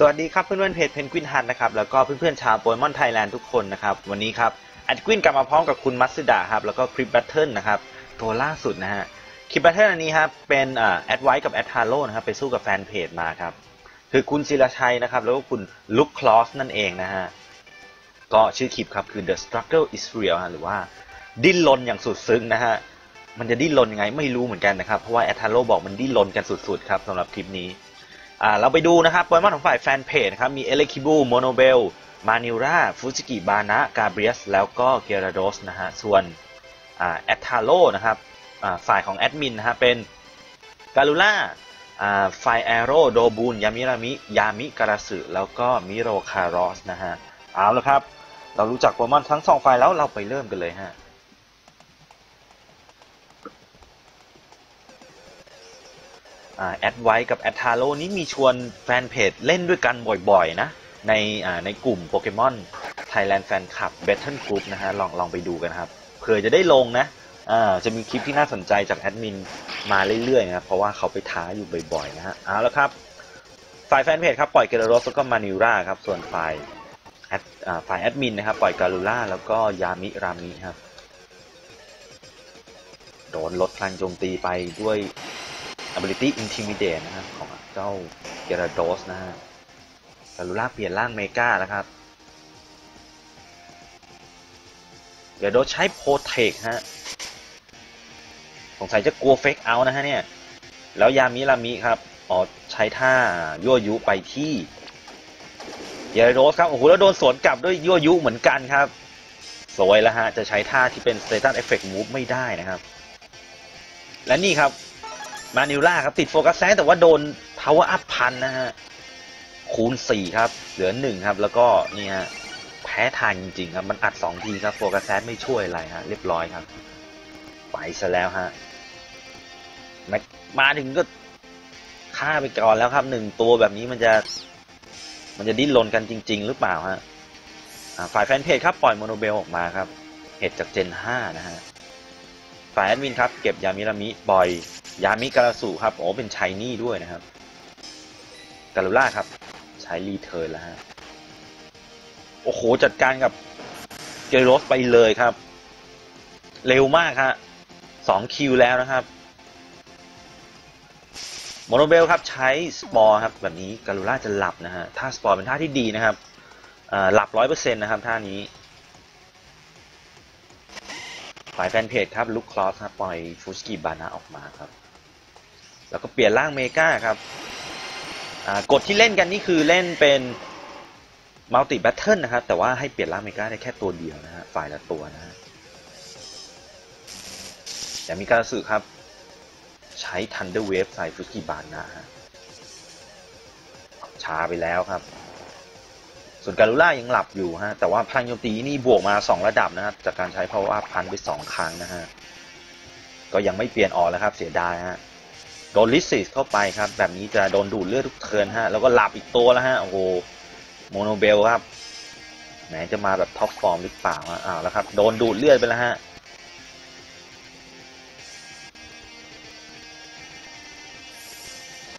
สวัสดีครับเพื่อนๆเพจเพนกวินฮันนะครับแล้วก็เพื่อนๆชาวโปเกมอนไทยแลนด์ทุกคนนะครับวันนี้ครับแอดกวินกลับมาพร้อมกับคุณมัตสึดะครับแล้วก็คลิปแบทเทิลนะครับตัวล่าสุดนะฮะคลิปแบทเทิลอันนี้ครับเป็นแอดไวท์กับแอดทาโร่นะครับไปสู้กับแฟนเพจมาครับคือคุณศิลชัยนะครับแล้วก็คุณลุคคลอสนั่นเองนะฮะก็ชื่อคลิปครับคือ The Struggle is Real หรือว่าดิ้นรนอย่างสุดซึ้งนะฮะมันจะดิ้นรนยังไงไม่รู้เหมือนกันนะครับเพราะว่าแอดทาโร่บอกมันดิ้นรนกันสุดๆครับสำหรับคลิปนี้ อ่าเราไปดูนะครับโปเกมอนของฝ่ายแฟนเพจนะครับมีเอเลคิบูโมโนเบลมานิราฟูจิกิบานะกาเบรียสแล้วก็เกราโดสนะฮะส่วนแอตทาโร่นะครับฝ่ายของแอดมินนะฮะเป็นกาลูล่าอ่าไฟแอโร่โดบูนยามิรามิ ยามิการาสึแล้วก็มิโรคารอสนะฮะ เอาละครับ เรารู้จักโปเกมอนทั้งสองฝ่ายแล้วเราไปเริ่มกันเลยฮะ แอดไว้กับแอดทาโร่นี้มีชวนแฟนเพจเล่นด้วยกันบ่อยๆนะ ในในกลุ่มโปเกมอน Thailand Fan Club Battle Group นะฮะลองลองไปดูกันครับเผื่อจะได้ลงนะจะมีคลิปที่น่าสนใจจากแอดมินมาเรื่อยๆนะครับเพราะว่าเขาไปท้าอยู่บ่อยๆนะฮะเอาละครับฝ่ายแฟนเพจครับปล่อยเกเรโรสแล้วก็มานิราครับส่วนฝ่ายแอดฝ่ายแอดมินนะครับปล่อยกาลูล่าแล้วก็ยามิรามิครับโดนลดพลังโจมตีไปด้วย ability intimidate นะครับของเจ้าเกราโดสนะฮะกาลูล่าเปลี่ยนร่างเมกาแล้วครับเกราโดสใช้โปรเทคฮะ สงสัยจะกลัวเฟกเอานะฮะเนี่ย แล้วยามิรามิครับอ๋อใช้ท่ายั่วยุไปที่เกราโดสครับ โอ้โห แล้วโดนสวนกลับด้วยยั่วยุเหมือนกันครับ สวยแล้วฮะ จะใช้ท่าที่เป็น status effect move ไม่ได้นะครับ และนี่ครับ มานิล่าครับติดโฟกัสแซงแต่ว่าโดน power up พันนะฮะคูณ4ครับ เหลือ1ครับ แล้วก็นี่ฮะแพ้ทางจริงๆครับ มันอัด2ทีครับโฟกัสแซงไม่ช่วยอะไรฮะเรียบร้อยครับไปซะแล้วฮะมาถึงก็ฆ่าไปก่อนแล้วครับหนึ่งตัวแบบนี้มันจะ มันจะดิ้นรนกันจริง ๆ หรือเปล่าฮะฝ่ายแฟนเพจครับปล่อยโมโนเบลออกมาครับ เหตุจากเจน 5 นะฮะ ฝ่ายแอดมินครับ เก็บยามิรามิปล่อย ยามิการาสุครับโอ้เป็นชายนี่ด้วยนะครับ กาลูล่าครับ ใช้รีเทิร์นแล้วฮะ โอ้โห จัดการกับเกโรสไปเลยครับ เร็วมากฮะสองคิวแล้วนะครับโมโนเบลครับ ใช้สปอร์ครับ แบบนี้กาลูล่าจะหลับนะฮะ ท่าสปอร์เป็นท่าที่ดีนะครับหลับร้อยเปอร์เซ็นต์นะครับ ท่านี้ฝ่ายแฟนเพจครับลุคคลอสครับปล่อยฟูสกิบานะออกมาครับ แล้วก็เปลี่ยนร่างเมกาครับกฎที่เล่นกันนี่คือเล่นเป็นมัลติแบทเทิลนะครับ แต่ว่าให้เปลี่ยนร่างเมกาได้แค่ตัวเดียวนะฮะฝ่ายละตัวนะฮะแต่มีการสื่อครับ ใช้ทันเดอร์เวฟใส่ฟูสกิบานะฮะช้าไปแล้วครับ ส่วนการูล่ายังหลับอยู่ฮะ แต่ว่าพลังโจมตีนี่บวกมา 2 ระดับนะครับจากการใช้ power up พันไป 2 ครั้งนะฮะ ก็ยังไม่เปลี่ยนออกแล้วครับเสียดายฮะ โดนลิซิสเข้าไปครับ แบบนี้จะโดนดูดเลือดทุกเทิร์นฮะ แล้วก็หลับอีกตัวแล้วฮะ โอ้โห โมโนเบลครับ ไหนจะมาแบบท็อปฟอร์มหรือเปล่าอ้าวแล้วครับ โดนดูดเลือดไปแล้วฮะ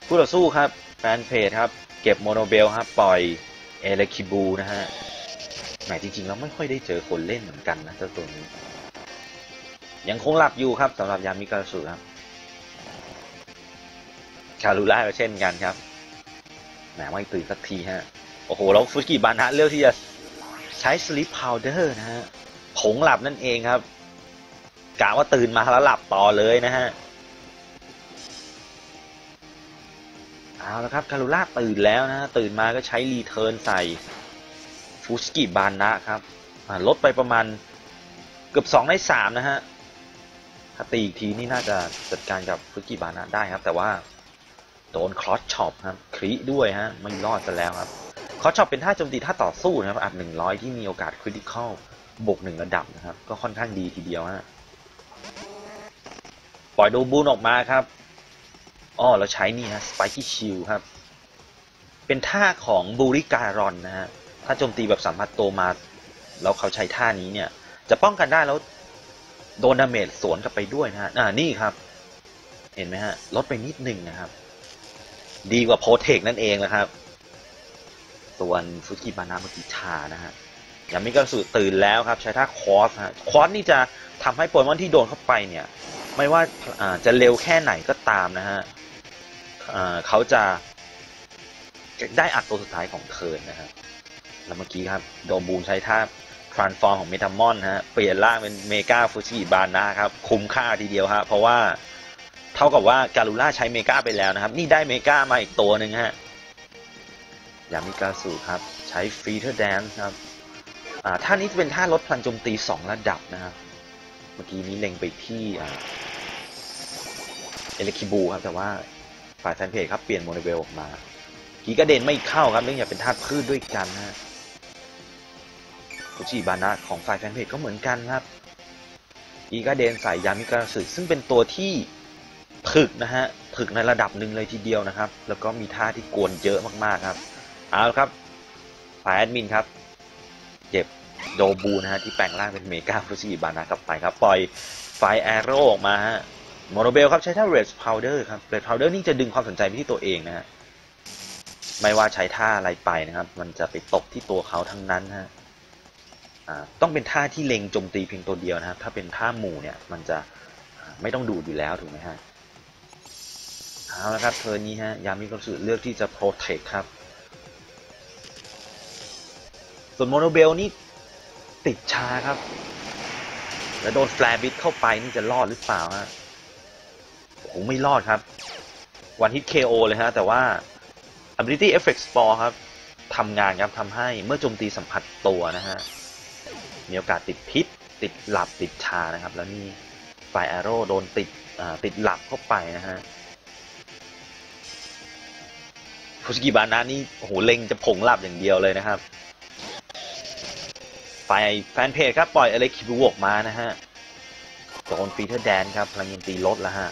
ผู้ต่อสู้ครับ แฟนเพจครับ เก็บโมโนเบลครับ ปล่อยเอเลคิบูนะฮะแหมจริงๆเราไม่ค่อยได้เจอคนเล่นเหมือนกันนะเจ้าตัวนี้ ยังคงหลับอยู่ครับสำหรับยามิกาสุครับารูล่าก็เช่นกันครับแหมไม่ตื่นสักทีฮะ โอ้โห แล้วฟุกิบานะเลือกที่จะใช้สลิปพาวเดอร์นะฮะผงหลับนั่นเองครับกะว่าตื่นมาแล้วหลับต่อเลยนะฮะ เอาละครับคารูล่าตื่นแล้วนะตื่นมาก็ใช้รีเทิร์นใส่ฟูสกิบานะ ครับลดไปประมาณเกือบ2ใน3นะฮะถ้าตีอีกทีนี่น่าจะจัดการกับฟูสกิบานะได้ครับ แต่ว่า โดนคลอสช็อปครับคริด้วยฮะไม่รอดกันแล้วครับคลอสช็อปเป็นท่าโจมตีท่าต่อสู้นะครับอัด100 ที่มีโอกาสคริติคอลบวกหนึ่งระดับนะครับ ก็ค่อนข้างดีทีเดียวฮะปล่อยโดบูนออกมาครับอ๋อแล้วใช้นี่ฮะสไปกี้ชิลครับ เป็นท่าของบูริการอนนะฮะถ้าโจมตีแบบสัมผัสโตมาแล้วเขาใช้ท่านี้เนี่ย จะป้องกันได้แล้วโดนดาเมจสวนกลับไปด้วยนะฮะอ่านี่ครับ เห็นไหมฮะลดไปนิดหนึ่งนะครับ ดีกว่าโพเทคนั่นเองนะครับ ส่วนฟุกิบานะเมื่อกี้ชานะฮะยามิกาสุตื่นแล้วครับ ใช้ท่าคอสฮะคอสนี่จะทำให้โปเกมอนที่โดนเข้าไปเนี่ย ไม่ว่าจะเร็วแค่ไหนก็ตามนะฮะเขาจะได้อัดตัวสุดท้ายของเทิร์นนะฮะแล้วเมื่อกี้ครับ โดบูนใช้ท่า transform ของเมตามอนฮะเปลี่ยนร่างเป็นเมกาฟูชิบานะครับ คุ้มค่าทีเดียวฮะเพราะว่า เท่ากับว่าการูล่าใช้เมกาไปแล้วนะครับ นี่ได้เมกามาอีกตัวหนึ่งฮะยามิกาสุครับ ใช้ฟีเทอร์แดนครับอ่าท่านี้จะเป็นท่าลดพลังโจมตี 2 ระดับนะครับ เมื่อกี้นี้เล็งไปที่อ่าเอเลคิบูครับ แต่ว่าฝ่ายแฟนเพจครับ เปลี่ยนโมเดลออกมากีกระเด็นไม่เข้าครับเนื่องจากเป็นธาตุพืชด้วยกันนะฮะฟูจิบานะของฝ่ายแฟนเพจก็เหมือนกันครับ อีกาเดนใส่ยามิกาสึซึ่งเป็นตัวที่ ถึกนะฮะถึกในระดับหนึ่งเลยทีเดียวนะครับ แล้วก็มีท่าที่กวนเยอะมากๆครับเอาละครับฝ่ายแอดมินครับเก็บโดบูนะฮะที่แปลงร่างเป็นเมกาฟูจิบานะกลับไปครับ ปล่อยไฟแอโร่ออกมาฮะโมโนเบลครับใช้ท่าเรสพาวเดอร์ครับเรสพาวเดอร์นี่จะดึงความสนใจไปที่ตัวเองนะฮะไม่ว่าใช้ท่าอะไรไปนะครับ มันจะไปตกที่ตัวเขาทั้งนั้นฮะต้องเป็นท่าที่เล็งโจมตีเพียงตัวเดียวนะครับ ถ้าเป็นท่าหมู่เนี่ยมันจะไม่ต้องดูดอยู่แล้วถูกไหมฮะ เอาละครับเทอร์นี้ฮะยามิโกสึเลือกที่จะโปรเทคครับ ส่วนโมโนเบลนี่ติดชาครับ แล้วโดนแฟร์บิทเข้าไปนี่จะรอดหรือเปล่าฮะโอ้ไม่รอดครับ วันฮิต KO เลยฮะ แต่ว่า ability effect spore ครับทำงานครับทำให้เมื่อโจมตีสัมผัสตัวนะฮะ มีโอกาสติดพิษ ติดหลับติดชานะครับ แล้วนี่ไฟแอโร่โดนติดติดหลับเข้าไปนะฮะ ฟุสกิบานะนี่โอ้โหเล็งจะผงหลับอย่างเดียวเลยนะครับไฟแฟนเพจครับ ปล่อยอเล็กคิบูออกมานะฮะโดนฟีเทอร์แดนครับพลังยินตีลดแล้วฮะ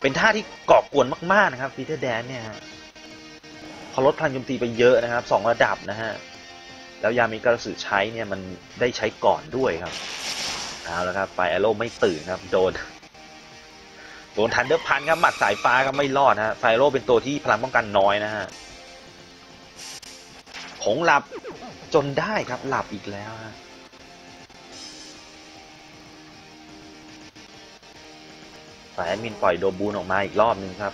เป็นท่าที่ก่อกวนมาก ๆ นะครับฟีเทอร์แดนเนี่ยเขาลดพลังโจมตีไปเยอะนะครับสองระดับนะฮะ แล้วยามิกระสือใช้เนี่ยมันได้ใช้ก่อนด้วยครับเอาละครับไฟแอโร่ไม่ตื่นครับ โดน โดนทันเดอร์พันครับหมัดสายฟ้าก็ไม่รอดนะฮะไฟโร่เป็นตัวที่พลังป้องกันน้อยนะฮะผงหลับจนได้ครับหลับอีกแล้วฮะฝ่ายแอดมินปล่อยโดบูนออกมาอีกรอบหนึ่งครับ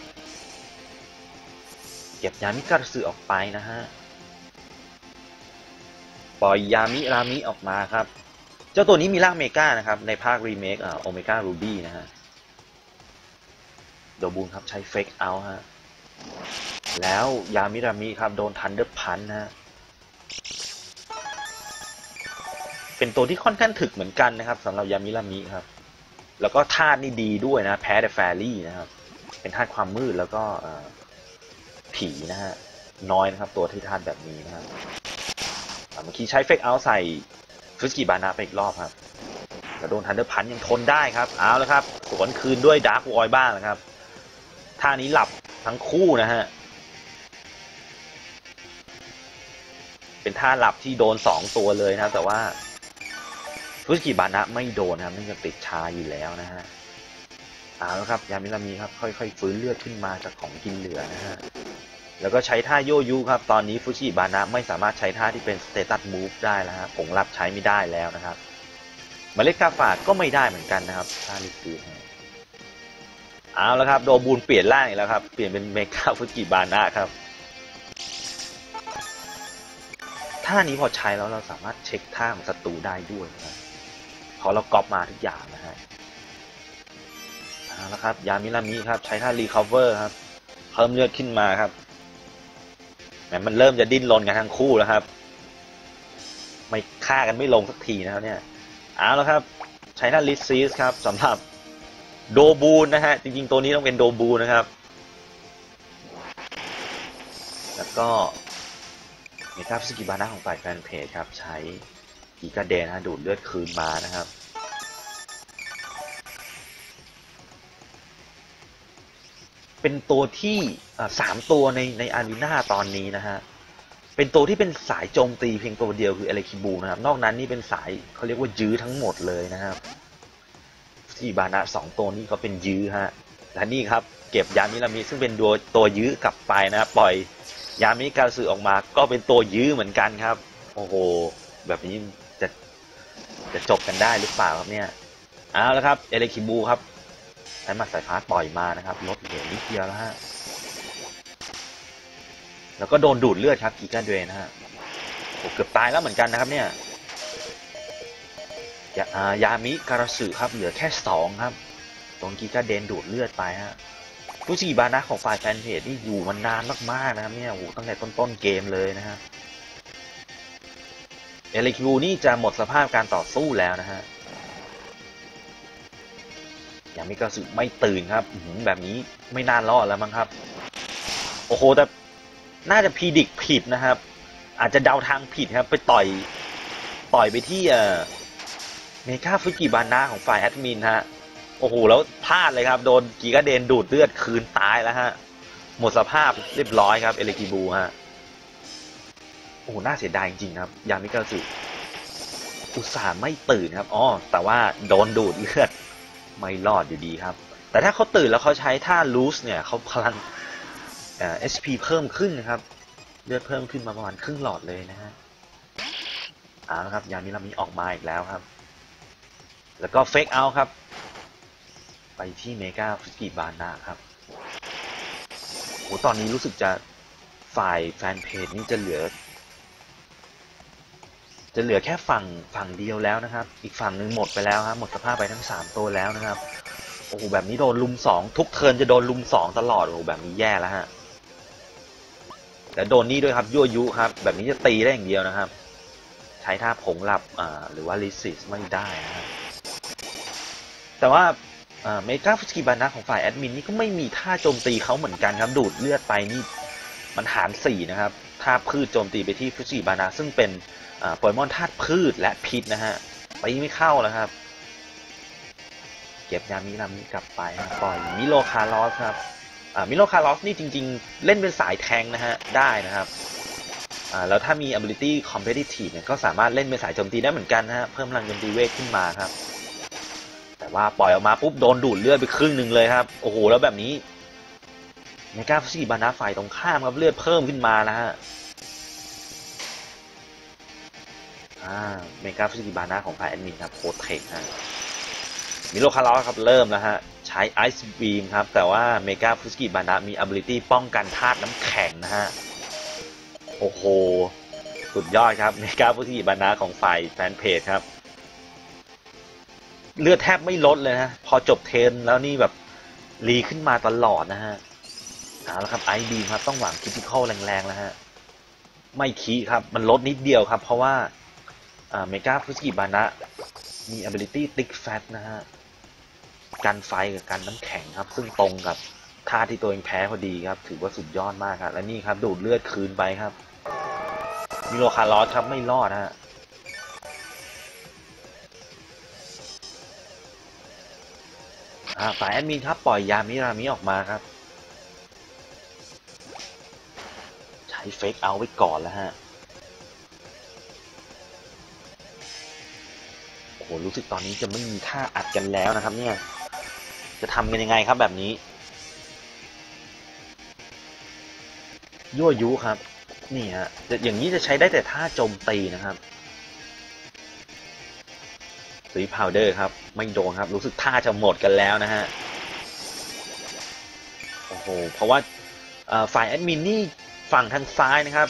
เก็บยามิกรสือออกไปนะฮะ ปล่อยยามิรามิออกมาครับ เจ้าตัวนี้มีร่างเมกานะครับ ในภาครีเมคอ่าโอเมก้ารูบี้นะฮะ โดบูนครับใช้เฟกเอาฮะ แล้วยามิรามิครับโดนทันเดอร์พันฮะ เป็นตัวที่ค่อนข้างถึกเหมือนกันนะครับสำหรับยามิรามิครับ แล้วก็ธาตุนี่ดีด้วยนะ แพ้แต่แฟรี่นะครับ เป็นธาตุความมืดแล้วก็ผีนะฮะ น้อยนะครับ ตัวที่ธาตุแบบนี้นะครับเมื่อกี้ใช้เฟกเอาใส่ฟุสกิบานะไปอีกรอบครับแต่โดนทันเดอร์พันยังทนได้ครับ เอาแล้วครับ สวนคืนด้วยดาร์กวอยบ้างนะครับ ท่านี้หลับทั้งคู่นะฮะ เป็นท่าหลับที่โดนสองตัวเลยนะ แต่ว่าฟุสกิบานะไม่โดนนะครับเนื่องจากติดชาอยู่แล้วนะฮะเอาแล้วครับ ยามิรามีครับ ค่อยๆฟื้นเลือดขึ้นมาจากของกินเหลือนะฮะ แล้วก็ใช้ท่าโยยุครับ ตอนนี้ฟุชิบานะไม่สามารถใช้ท่าที่เป็นสเตตัสมูฟได้แล้วครับผงลับใช้ไม่ได้แล้วนะครับเมล็ดกาฝาดก็ไม่ได้เหมือนกันนะครับท่าลิฟี เอาแล้วครับ โดบูนเปลี่ยนร่างอีกแล้วครับ เปลี่ยนเป็นเมกาฟุจิบานะครับ ท่านี้พอใช้แล้วเราสามารถเช็คท่าของศัตรูได้ด้วยนะพราะเราก๊อปมาทุกอย่างนะฮะเอาละครับ ยามิรามิครับ ใช้ท่ารีคาเวอร์ครับ เพิ่มเลือดขึ้นมาครับแหมมันเริ่มจะดิ้นรนกันทั้งคู่แล้วครับ ไม่ฆ่ากันไม่ลงสักทีนะครับเนี่ย เอาแล้วครับ ใช้ท่าลิซีสครับสำหรับ โดบูนนะฮะ จริงๆ ตัวนี้ต้องเป็นโดบูนนะครับ แล้วก็เมกาสกิบานะของฝ่ายแฟนเพจครับ ใช้กีกาเดนนะดูดเลือดคืนมานะครับเป็นตัวที่สามตัวในในอารีนาตอนนี้นะฮะ เป็นตัวที่เป็นสายโจมตีเพียงตัวเดียวคือเอเลคิบูนะครับ นอกนั้นนี่เป็นสายเขาเรียกว่ายื้อทั้งหมดเลยนะครับ ที่บานะสองตัวนี้เขาเป็นยื้อฮะและนี่ครับเก็บยามิรามิซึ่งเป็นตัวตัวยื้อกลับไปนะปล่อยยามิกาสึออกมาก็เป็นตัวยื้อเหมือนกันครับ โอ้โห แบบนี้จะจะจบกันได้หรือเปล่าครับเนี่ยเอาแล้วครับเอเลคิบูครับใช้มัดสายฟ้าต่อยมานะครับลดเหลือนิดเดียวแล้วฮะแล้วก็โดนดูดเลือดครับกีกาเดรนะฮะโอ้เกือบตายแล้วเหมือนกันนะครับเนี่ย ยายามิการาสึครับเหลือแค่สองครับโดนกีกาเดนดูดเลือดไปฮะผู้ชีบานะของฝ่ายแฟนเพจนี่อยู่มานานมากๆนะครับเนี่ยโอ้ตั้งแต่ต้นๆเกมเลยนะฮะเอลิคิวนี่จะหมดสภาพการต่อสู้แล้วนะฮะยามิการาสึไม่ตื่นครับแบบนี้ไม่น่ารอดแล้วมั้งครับโอ้โหแต่น่าจะพีดิกผิดนะครับ อาจจะเดาทางผิดครับ ไปต่อยต่อยไปที่เอ่อ เมกาฟุกิบานะของฝ่ายแอดมินฮะ โอ้โห แล้วพลาดเลยครับ โดนกีกาเดนดูดเลือดคืนตายแล้วฮะ หมดสภาพเรียบร้อยครับ เอเลกิบูฮะ โอ้โห น่าเสียดายจริงครับ ยามิกาสึอุตส่าห์ไม่ตื่นครับ อ๋อ แต่ว่าโดนดูดเลือด ไม่รอดอยู่ดีครับ แต่ถ้าเขาตื่นแล้วเขาใช้ท่าลูสเนี่ยเขาพลังเอ่อ SP เพิ่มขึ้นนะครับ เลือดเพิ่มขึ้นมาประมาณครึ่งหลอดเลยนะฮะเอาละครับ ยามิรามิออกมาอีกแล้วครับ แล้วก็เฟกเอาครับ ไปที่เมกาฟสกิบานาครับโหตอนนี้รู้สึกจะฝ่ายแฟนเพจนี่จะเหลือ จะเหลือแค่ฝั่งฝั่งเดียวแล้วนะครับ อีกฝั่งหนึ่งหมดไปแล้วครับหมดสภาพไปทั้งสามตัวแล้วนะครับโอ้โหแบบนี้โดนลุมสองทุกเทิร์นจะโดนลุมสองตลอดโอ้โหแบบนี้แย่แล้วฮะแล้วโดนนี่ด้วยครับยั่วยุครับ แบบนี้จะตีได้อย่างเดียวนะครับ ใช้ท่าผงหลับอ่าหรือว่าลิซิสไม่ได้นะฮะ แต่ว่าเมกาฟุสกิบานะของฝ่ายแอดมินนี่ก็ไม่มีท่าโจมตีเขาเหมือนกันครับ ดูดเลือดไปนี่มันหารสี่นะครับท่าพืชโจมตีไปที่ฟุสกิบานะซึ่งเป็นโปเกมอนธาตุพืชและพิษนะฮะตีไม่เข้าแล้วครับ เก็บยามิรามิกลับไปปล่อยมิโลคาร์ลอสครับมิโลคาร์ลอสนี่จริง ๆ เล่นเป็นสายแทงนะฮะได้นะครับแล้วถ้ามี ability competitive เนี่ยก็สามารถเล่นเป็นสายโจมตีได้เหมือนกันนะฮะเพิ่มพลังโจมตีเวทขึ้นมาครับ ว่าปล่อยออกมาปุ๊บโดนดูดเลือดไปครึ่งหนึ่งเลยครับ โอ้โหแล้วแบบนี้เมกาฟุชิบานะฝ่ายตรงข้ามครับเลือดเพิ่มขึ้นมาแล้วฮะอ่าเมกาฟุชิบานะของฝ่ายแอดมินครับโคเทคฮะมิโลคาร์ลครับเริ่มแล้วฮะใช้ไอซ์บีมครับ แต่ว่าเมกาฟุสกิบานะมี ability ป้องกันธาตุน้ำแข็งนะฮะโอ้โห สุดยอดครับเมกาฟุสกิบานะของฝ่ายแฟนเพจครับ เลือดแทบไม่ลดเลยนะพอจบเทนแล้วนี่แบบรีขึ้นมาตลอดนะฮะเอาละครับไอบีครับต้องหวังคิพิคอลแรงๆแล้วฮะไม่คีครับมันลดนิดเดียวครับ เพราะว่าเมกาฟุสกิบานะมี ability thick fat นะฮะกันไฟกับกันน้ำแข็งครับ ซึ่งตรงกับท่าที่ตัวเองแพ้พอดีครับ ถือว่าสุดยอดมากครับและนี่ครับดูดเลือดคืนไปครับมิโลคาร์ลอสครับไม่รอดฮะ ฝ่ายแอดมินครับปล่อยยามิรามิออกมาครับ ใช้เฟกเอาไว้ก่อนแล้วฮะโอ้โหรู้สึกตอนนี้จะไม่มีท่าอัดกันแล้วนะครับ เนี่ย จะทำกันยังไงครับแบบนี้ยั่วยุครับ นี่ฮะจะอย่างนี้จะใช้ได้แต่ท่าโจมตีนะครับสีพาวเดอร์ครับ ไม่โดนครับ รู้สึกท่าจะหมดกันแล้วนะฮะ โอ้โห เพราะว่าฝ่ายแอดมินนี่ฝั่งทางซ้ายนะครับ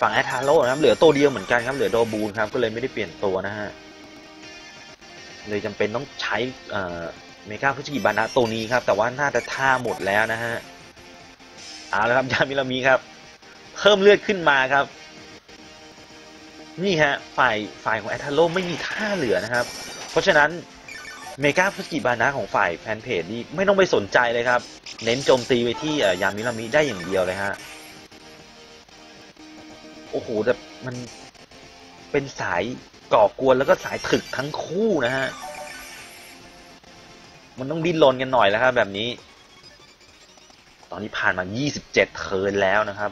ฝั่งแอทาโร่นะครับ เหลือตัวเดียวเหมือนกันครับ เหลือโดบูนครับ ก็เลยไม่ได้เปลี่ยนตัวนะฮะ เลยจำเป็นต้องใช้เมกาฟุจิบานะตัวนี้ครับ แต่ว่าน่าจะท่าหมดแล้วนะฮะ เอาแล้วครับยามิรามิครับ เพิ่มเลือดขึ้นมาครับนี่ฮะฝ่ายฝ่ายของแอทาโร่ไม่มีท่าเหลือนะครับ เพราะฉะนั้น เมกาฟุจิบานะของฝ่ายแฟนเพจนี่ไม่ต้องไปสนใจเลยครับ เน้นโจมตีไปที่ยามิรามิได้อย่างเดียวเลยฮะ โอ้โหแต่มันเป็นสายก่อกวนแล้วก็สายถึกทั้งคู่นะฮะ มันต้องดิ้นรนกันหน่อยแล้วครับแบบนี้ ตอนนี้ผ่านมา 27 เทิร์นแล้วนะครับ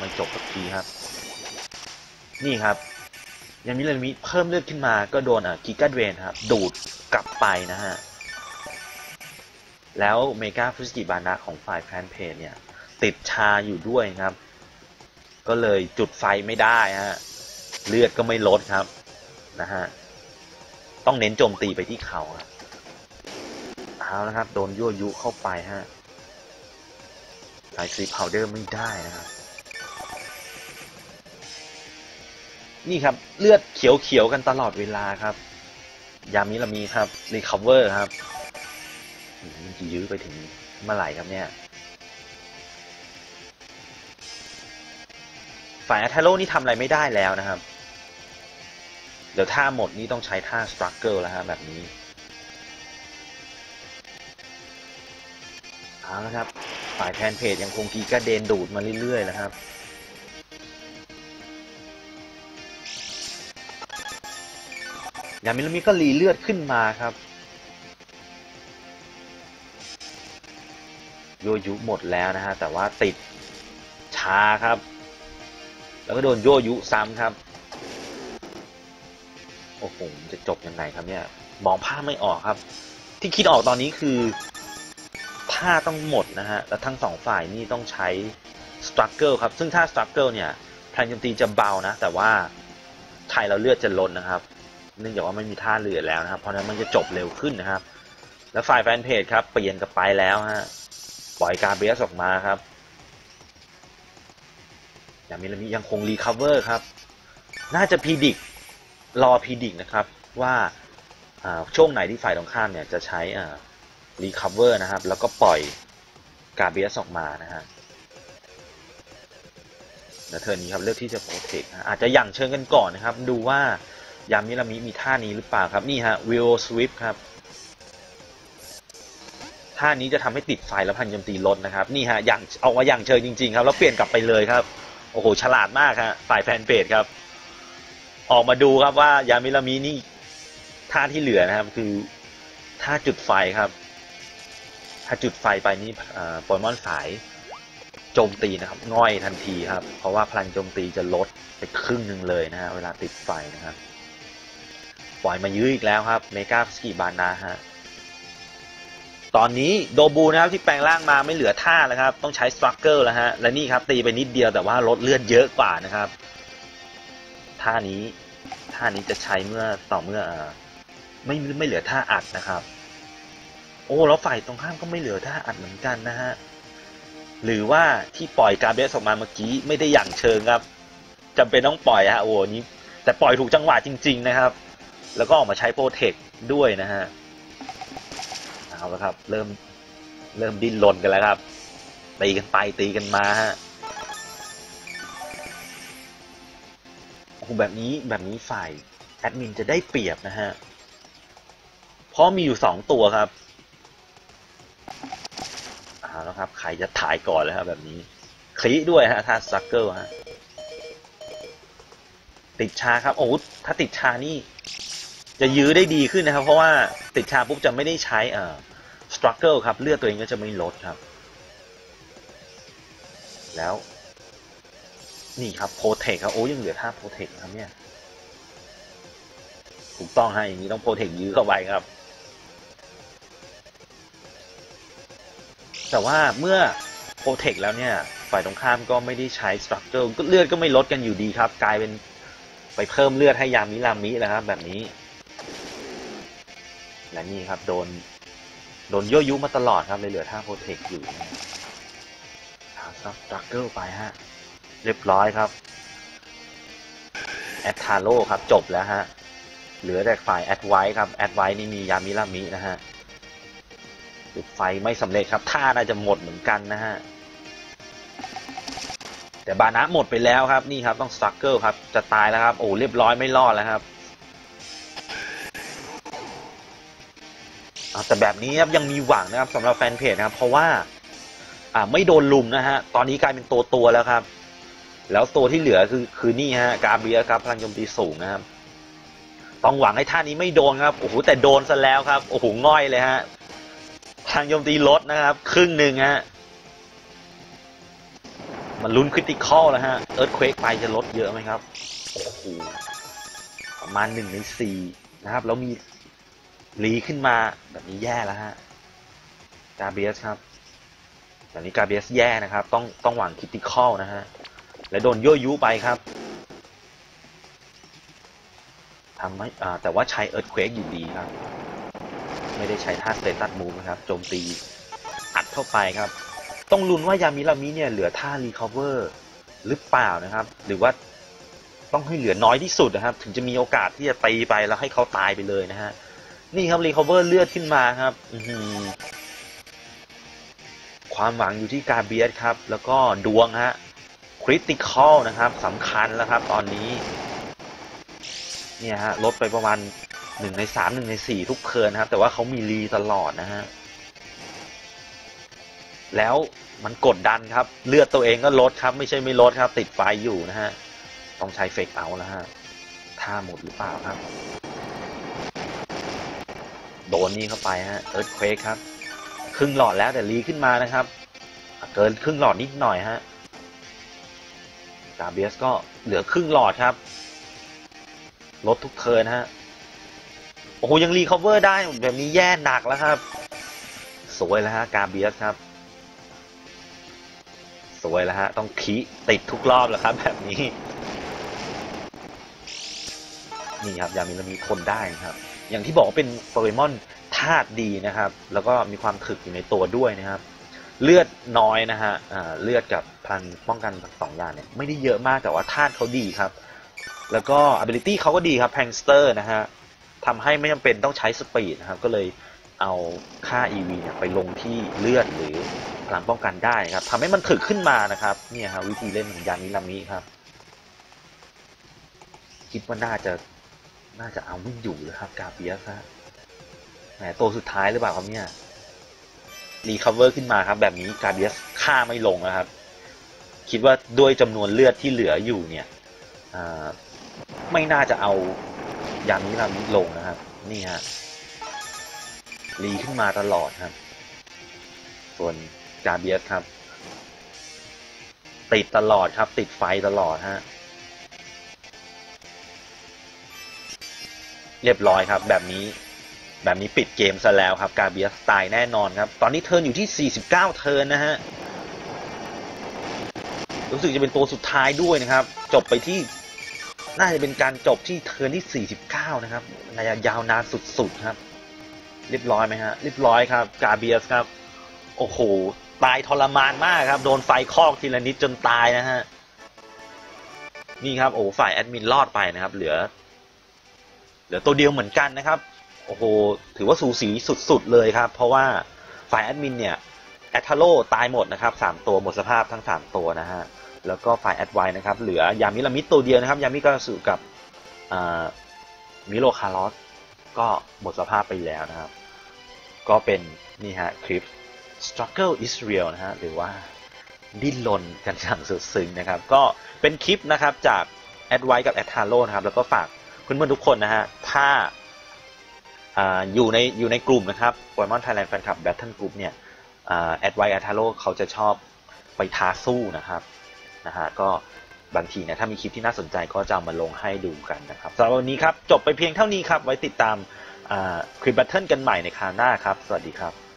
มันจบสักทีครับ นี่ครับยังมีเรื่องมีเพิ่มเลือดขึ้นมาก็โดนอะกิกาเดรนครับ ดูด กลับไปนะฮะ แล้วเมกาฟุสกิบานะของฝ่ายแฟนเพจเนี่ย ติดชาอยู่ด้วยครับ ก็เลยจุดไฟไม่ได้ฮะ เลือดก็ไม่ลดครับนะฮะ ต้องเน้นโจมตีไปที่เขาครับเอาละครับ โดนยั่วยุเข้าไปฮะใส่ซีพาวเดอร์ไม่ได้นะครับนี่ครับเลือดเขียวๆกันตลอดเวลาครับ ยามิลามีครับรีคาเวอร์ครับอืมมันจะยื้อไปถึงเมื่อไหร่ครับเนี่ย ฝ่ายอัทาโลนี่ทำอะไรไม่ได้แล้วนะครับ เดี๋ยวท่าหมดนี่ต้องใช้ท่าสตรั g เกิลแล้วฮะแบบนี้เอาละครับ ฝ่ายแทนเพจยังคงกีกระเดนดูดมาเรื่อยๆนะครับ ยามิลามิก็รีเลือดขึ้นมาครับ โยยุหมดแล้วนะฮะ แต่ว่าติดชาครับ แล้วก็โดนโยยุซ้ำครับ โอ้โห จะจบยังไงครับเนี่ย มองภาพไม่ออกครับ ที่คิดออกตอนนี้คือท่าต้องหมดนะฮะ แล้วทั้งสองฝ่ายนี่ต้องใช้สตรั g เกิลครับ ซึ่งถ้าสตรั g เกิลเนี่ยพลังโจมตีจะเบานะ แต่ว่าไทยเราเลือดจะลดนะครับ เนื่องจากว่าไม่มีท่าเรือแล้วนะครับ เพราะนั้นมันจะจบเร็วขึ้นนะครับ แล้วฝ่ายแฟนเพจครับเปลี่ยนกับไปแล้วฮะปล่อยการเบสออกมาครับอย่ามิลามิยังคงรีคาเวอร์ครับ น่าจะพีดิกรอพีดิกนะครับว่าช่วงไหนที่ฝ่ายตรงข้ามเนี่ยจะใช้รีคาเวอร์นะครับ แล้วก็ปล่อยกาเบสออกมานะฮะแล้วเธอนี้ครับเลือกที่จะโปรเทคอาจจะยั่งเชิงกันก่อนนะครับ ดูว่า ยามิรามิมีท่านี้หรือเปล่าครับ นี่ฮะวิลสวิปครับ ท่านี้จะทำให้ติดไฟแล้วพันโจมตีลดนะครับ นี่ฮะอย่างเอามาอย่างเชิงจริง ๆ ครับ แล้วเปลี่ยนกลับไปเลยครับ โอ้โห ฉลาดมากฮะฝ่ายแฟนเพจครับ ออกมาดูครับว่ายามิรามินี่ท่าที่เหลือนะครับ คือท่าจุดไฟครับ ถ้าจุดไฟไปนี่โปเกมอนสายโจมตีนะครับง่อยทันทีครับ เพราะว่าพลังโจมตีจะลดไปครึ่งหนึ่งเลยนะฮะเวลาติดไฟนะครับ ปล่อยมายื้ออีกแล้วครับเมกาสกีบานาฮะตอนนี้โดบูนะครับที่แปลงร่างมาไม่เหลือท่าแล้วครับ ต้องใช้สตรั g เกิลแล้วฮะและนี่ครับตีไปนิดเดียวแต่ว่าลดเลือดเยอะกว่านะครับ ท่านี้ท่านี้จะใช้เมื่อต่อเมื่อไม่ไม่เหลือท่าอัดนะครับ โอ้แล้วฝ่ายตรงข้ามก็ไม่เหลือท่าอัดเหมือนกันนะฮะหรือว่าที่ปล่อยกาเบสออกมาเมื่อกี้ไม่ได้อย่างเชิงครับจำเป็นต้องปล่อยฮะโอ้นี้แต่ปล่อยถูกจังหวะจริง ๆ นะครับ แล้วก็ออกมาใช้โปรเทคด้วยนะฮะเอาละครับ เริ่มเริ่มดิ้นรนกันแล้วครับ ตีกันไปตีกันมาฮะโอ้แบบนี้แบบนี้ฝ่ายแอดมินจะได้เปรียบนะฮะ เพราะมีอยู่สองตัวครับเอาแล้วครับ ใครจะถ่ายก่อนเลยครับแบบนี้ คลิด้วยฮะท่าซักเกิลฮะติดชาครับ โอ้ถ้าติดชานี่ จะยื้อได้ดีขึ้นนะครับ เพราะว่าติดชาปุ๊บจะไม่ได้ใช้เอ่อสตรั g เกิลครับ เลือดตัวเองก็จะไม่ลดครับ แล้วนี่ครับโปรเทคครับโอ้ยังเหลือท่าโปรเทคครับเนี่ยถูกต้องฮะอย่างนี้ต้องโปรเทคยื้อเข้าไปครับ แต่ว่าเมื่อโปรเทคแล้วเนี่ยฝ่ายตรงข้ามก็ไม่ได้ใช้สตรั g เกิลเลือดก็ไม่ลดกันอยู่ดีครับ กลายเป็นไปเพิ่มเลือดให้ยามิรามิแล้วครับแบบนี้ และนี่ครับโดนโดนยั่วยุมาตลอดครับเลยเหลือท่าโปรเทคอยู่ทาซับสตรั g เกิลไปฮะ เรียบร้อยครับแอดทาโร่ครับจบแล้วฮะ เหลือแต่ฝ่ายแอดไวท์ครับแอดไวท์นี่มียามิรามินะฮะจุดไฟไม่สำเร็จครับท่าน่าจะหมดเหมือนกันนะฮะ แต่บานะหมดไปแล้วครับนี่ครับต้องสตรั g เกิลครับจะตายแล้วครับโอ้เรียบร้อยไม่รอดแล้วครับ แต่แบบนี้ครับยังมีหวังนะครับสำหรับแฟนเพจนะครับ เพราะว่า อ่าไม่โดนลุมนะฮะ ตอนนี้กลายเป็นตัวตัวแล้วครับ แล้วตัวที่เหลือคือคือนี่ฮะกาเบียครับพลังโจมตีสูงนะครับ ต้องหวังให้ท่านี้ไม่โดนครับโอ้โหแต่โดนซะแล้วครับโอ้โหง่อยเลยฮะพลังโจมตีลดนะครับ ครึ่งหนึ่งฮะมันลุ้นคริติคอลแล้วฮะเอิร์ธเควกไปจะลดเยอะไหมครับโอ้โหประมาณหนึ่งในสี่นะครับ แล้วมี รีขึ้นมาแบบนี้แย่แล้วฮะกาเบียสครับแบบนี้กาเบียสแย่นะครับ ต้องต้องหวังคิติคอลนะฮะ และโดนยั่วยุไปครับทำให้อ่แต่ว่าใช้เอิร์ธเควกอยู่ดีครับ ไม่ได้ใช้ท่าสเตตัสมูฟนะครับ โจมตี อัดเข้าไปครับ ต้องลุ้นว่ายามิรามิเนี่ยเหลือท่ารีคอเวอร์หรือเปล่านะครับ หรือว่าต้องให้เหลือน้อยที่สุดนะครับ ถึงจะมีโอกาสที่จะตีไปแล้วให้เขาตายไปเลยนะฮะ นี่ครับรีคอเวอร์เลือดขึ้นมาครับความหวังอยู่ที่การเบียสครับ แล้วก็ดวงฮะคริติคอลนะครับสำคัญแล้วครับตอนนี้ เนี่ยฮะลดไปประมาณหนึ่งในสามหนึ่งในสี่ทุกเคิร์นะครับ แต่ว่าเขามีรีตลอดนะฮะแล้วมันกดดันครับ เลือดตัวเองก็ลดครับ ไม่ใช่ไม่ลดครับ ติดไฟอยู่นะฮะ ต้องใช้เฟกเอาแล้วฮะท่าหมดหรือเปล่าครับ โดนนี่เข้าไปฮะเอิร์ธเควกครับ ครึ่งหลอดแล้วแต่รีขึ้นมานะครับ เกินครึ่งหลอดนิดหน่อยฮะกาเบียสก็เหลือครึ่งหลอดครับ ลดทุกเทิร์นฮะ โอ้โห ยังรีคอเวอร์ได้แบบนี้แย่หนักแล้วครับ สวยแล้วฮะกาเบียสครับ สวยแล้วฮะ ต้องคีติดทุกรอบแล้วครับ แบบนี้ นี่ครับ ยามิลามีทนได้ครับ อย่างที่บอกว่าเป็นโปเกมอนธาตุดีนะครับ แล้วก็มีความถึกอยู่ในตัวด้วยนะครับ เลือดน้อยนะฮะเลือดกับพลังป้องกันสองอย่างเนี่ยไม่ได้เยอะมากแต่ว่าธาตุเขาดีครับ แล้วก็ ability เขาก็ดีครับ prankster นะฮะทำให้ไม่จำเป็นต้องใช้สปีดนะครับ ก็เลยเอาค่า EV เนี่ยไปลงที่เลือดหรือพลังป้องกันได้ครับทำให้มันถึกขึ้นมานะครับเนี่ยครับวิธีเล่นของยานิลามิครับ คิดว่าน่าจะ น่าจะเอาไม่อยู่เลยครับกาเบียสฮะแหมตัวสุดท้ายหรือเปล่าครับเนี่ยรีคาเวอร์ขึ้นมาครับ แบบนี้กาเบียสฆ่าไม่ลงนะครับ คิดว่าด้วยจำนวนเลือดที่เหลืออยู่เนี่ยไม่น่าจะเอาอย่ามิรามิลงนะครับ นี่ฮะรีขึ้นมาตลอดครับ ส่วนกาเบียสครับ ติดตลอดครับ ติดไฟตลอดฮะ เรียบร้อยครับ แบบนี้แบบนี้ปิดเกมซะแล้วครับ กาเบียสตายแน่นอนครับ ตอนนี้เทิร์นอยู่ที่ 49 เทิร์นนะฮะ รู้สึกจะเป็นตัวสุดท้ายด้วยนะครับ จบไปที่ น่าจะเป็นการจบที่เทิร์นที่ 49 นะครับระยะยาวนานสุดๆครับ เรียบร้อยไหมฮะ เรียบร้อยครับ กาเบียสครับ โอ้โห ตายทรมานมากครับ โดนไฟคอกทีละนิดจนตายนะฮะ นี่ครับ โอ้ฝ่ายแอดมินรอดไปนะครับ เหลือ เหลือตัวเดียวเหมือนกันนะครับ โอ้โห ถือว่าสูสีสุดๆเลยครับ เพราะว่าฝ่ายแอดมินเนี่ยแอทาโร่ตายหมดนะครับสามตัวหมดสภาพทั้งสามตัวนะฮะ แล้วก็ฝ่ายแอดไวนะครับ เหลือยามิลามิดตัวเดียวนะครับ ยามิกาสุกับมิโลคาร์ลอสก็หมดสภาพไปแล้วนะครับ ก็เป็นนี่ฮะคลิป struggle is real นะฮะ หรือว่าดิ้นรนกันอย่างสุดซึ้งนะครับ ก็เป็นคลิปนะครับจากแอดไวกับแอดทาโร่นะครับ แล้วก็ฝาก เพื่อนๆทุกคนนะฮะ ถ้าอยู่ในอยู่ในกลุ่มนะครับ p o เ e m o n Thailand Fan Club Battle Group เนี่ยแอดไวแอดทาโร่เขาจะชอบไปท้าสู้นะครับนะฮะก็บางทีเนี่ยถ้ามีคลิปที่น่าสนใจก็จะามาลงให้ดูกันนะครับสำหรับวันนี้ครับ จบไปเพียงเท่านี้ครับ ไว้ติดตามคลิปแบัตเทิลกันใหม่ในคราวหน้าครับ สวัสดีครับ